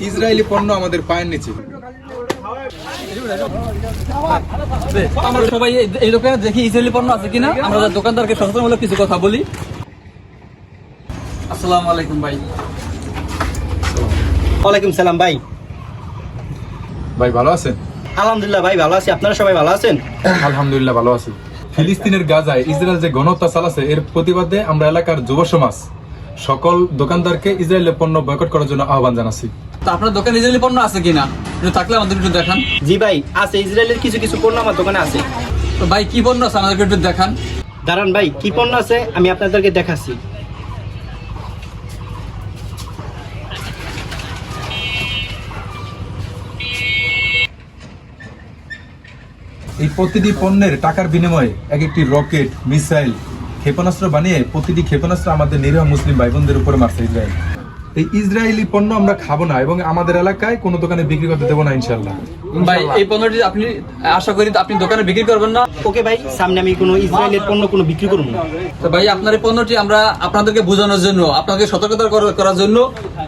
Israeli পণ্য আমাদের পায়ের নিচে। আমরা সবাই এই- দোকানে দেখি ইসরায়েলি পণ্য আছে কিনা? আমরা দোকানদারকে সচেতনমূলক কিছু কথা বলি। আসসালামু আলাইকুম ভাই। ওয়ালাইকুম সালাম ভাই। ভাই ভালো আছেন? আলহামদুলিল্লাহ ভাই ভালো আছি। আপনারা সবাই ভালো আছেন? আলহামদুলিল্লাহ ভালো আছি। ফিলিস্তিনের গাজায় ইসরায়েল যে গণহত্যা চালাচ্ছে এর প্রতিবাদে আমরা এলাকার যুব সমাজ সকল দোকানদারকে ইসরায়েলের পণ্য বয়কট করার জন্য আহ্বান জানাচ্ছি। তা আপনার দোকানে ইসরায়েলি পণ্য আছে কিনা? যদি থাকলে আমাদের একটু দেখান। জি ভাই আছে ইসরায়েলের কিছু কিছু পণ্য আমার দোকানে আছে। তো ভাই কি পণ্য আছে? আমাদেরকে একটু দেখান। দাঁড়ান ভাই কি পণ্য আছে? আমি আপনাদেরকে দেখাচ্ছি। এই প্রতিটি পণ্যের টাকার বিনিময়ে এক একটি রকেট মিসাইল ক্ষেপণাস্ত্র বানিয়ে প্রতিটি ক্ষেপণাস্ত্র আমাদের নিরীহ মুসলিম ভাই বোনদের উপরে মারছে ইসরায়েল। এই ইসরায়েলি পণ্য আমরা খাব না এবং আমাদের এলাকায় কোনো দোকানে বিক্রি করতে দেবো না ইনশাল্লাহ ভাই এই পণ্যটি আপনি আশা করি আপনি দোকানে বিক্রি করবেন না। ওকে ভাই সামনে আমি কোনো ইসরায়েলের পণ্য কোনো বিক্রি করব না। তো ভাই আপনার এই পণ্যটি আমরা আপনাদেরকে বোঝানোর জন্য আপনাদের সতর্কতা করার জন্য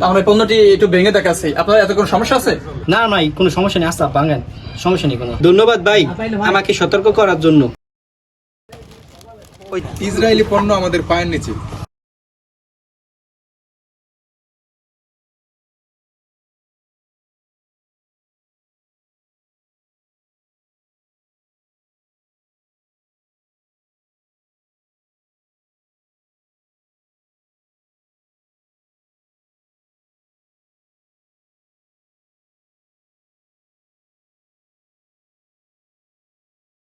আমরা এই পণ্যটি একটু ভেঙে দেখাচ্ছি। আপনার এত কোনো সমস্যা আছে? না নাই কোনো সমস্যা নেই আস্তা বাঙ্গান সমস্যা নেই কোনো। ধন্যবাদ ভাই আমাকে সতর্ক করার জন্য। ইসরায়েলি পণ্য আমাদের পায়ের নিচে।